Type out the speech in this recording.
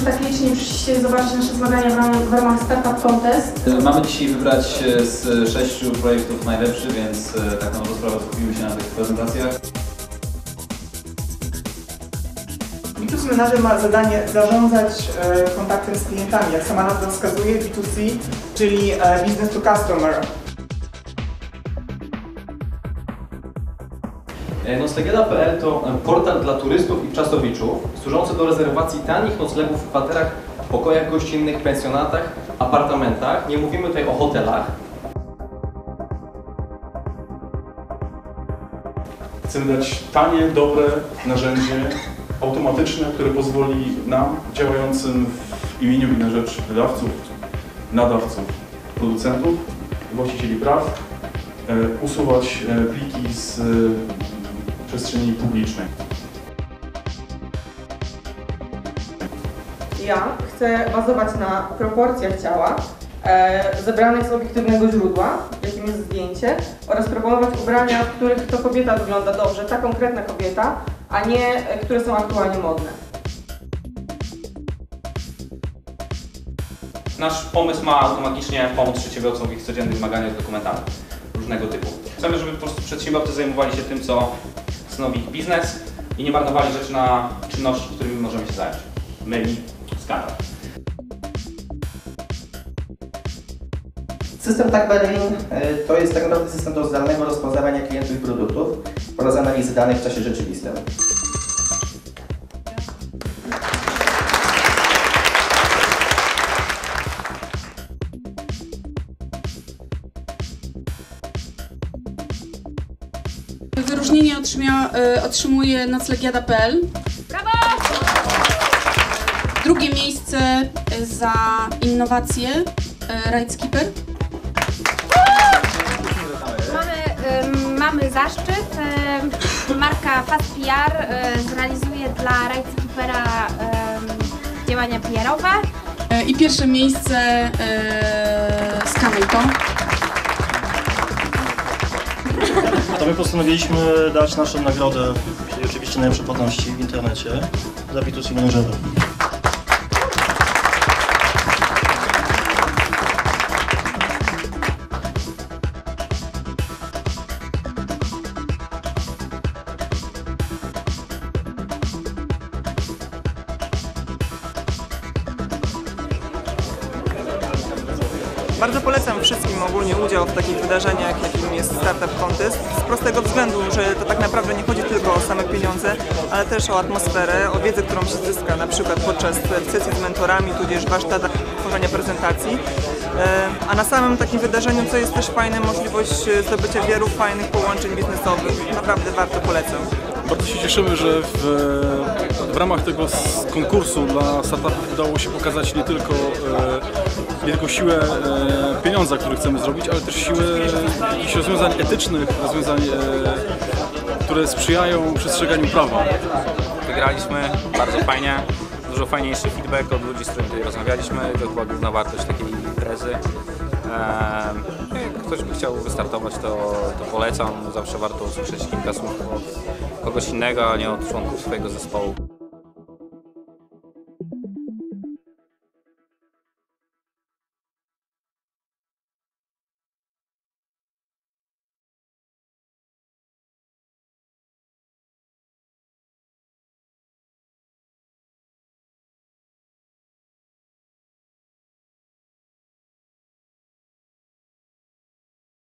Że tak licznie przyszliście zobaczyć nasze zmagania w ramach, w ramach Startup Contest. Mamy dzisiaj wybrać e, z sześciu projektów najlepszy, więc e, tak na sprawę skupimy się na tych prezentacjach. B2C Manager ma zadanie zarządzać e, kontaktem z klientami, jak sama nazwa wskazuje, B2C, czyli e, Business to Customer. Noclegiada.pl to portal dla turystów i czasowiczów służący do rezerwacji tanich noclegów w kwaterach, pokojach gościnnych, pensjonatach, apartamentach. Nie mówimy tutaj o hotelach. Chcemy dać tanie, dobre narzędzie automatyczne, które pozwoli nam, działającym w imieniu i na rzecz wydawców, nadawców, producentów, właścicieli praw, e, usuwać e, pliki z e, przestrzeni publicznej. Ja chcę bazować na proporcjach ciała e, zebranych z obiektywnego źródła, jakim jest zdjęcie, oraz proponować ubrania, w których to kobieta wygląda dobrze, ta konkretna kobieta, a nie e, które są aktualnie modne. Nasz pomysł ma automatycznie pomóc przedsiębiorcom w ich codziennych zmaganiach z dokumentami różnego typu. Chcemy, żeby po prostu przedsiębiorcy zajmowali się tym, co stanowi ich biznes i nie marnowali rzeczy na czynności, którymi możemy się zająć. Myli, skaner. System TagBerlin e, to jest tak naprawdę system do zdalnego rozpoznawania klientów i produktów oraz analizy danych w czasie rzeczywistym. Wyróżnienie otrzymia, e, otrzymuje noclegiada.pl. Brawo! Drugie miejsce e, za innowacje e, Rightskipper. Mamy, mamy zaszczyt. marka Fast PR zrealizuje dla Rightkeepera ym, działania PR-owe. I pierwsze miejsce z Kamejką. To my postanowiliśmy dać naszą nagrodę, czyli oczywiście najlepsze płatności w internecie dla B2C menedżera. Bardzo polecam wszystkim ogólnie udział w takich wydarzeniach, jakim jest Startup Contest, z prostego względu, że to tak naprawdę nie chodzi tylko o same pieniądze, ale też o atmosferę, o wiedzę, którą się zyska na przykład podczas sesji z mentorami, tudzież warsztatach tworzenia prezentacji. E, A na samym takim wydarzeniu, co jest też fajne, możliwość zdobycia wielu fajnych połączeń biznesowych. Naprawdę warto polecam. Bardzo się cieszymy, że w, w ramach tego konkursu dla startupów udało się pokazać nie tylko, e, nie tylko siłę e, pieniądza, który chcemy zrobić, ale też siłę jakichś rozwiązań etycznych, rozwiązań, e, które sprzyjają przestrzeganiu prawa. Wygraliśmy, bardzo fajnie. Dużo fajniejszy feedback od ludzi, z którymi tutaj rozmawialiśmy. To chyba główna wartość takiej imprezy. Jak ktoś by chciał wystartować, to, to polecam. Zawsze warto usłyszeć kilka słów od kogoś innego, a nie od członków swojego zespołu.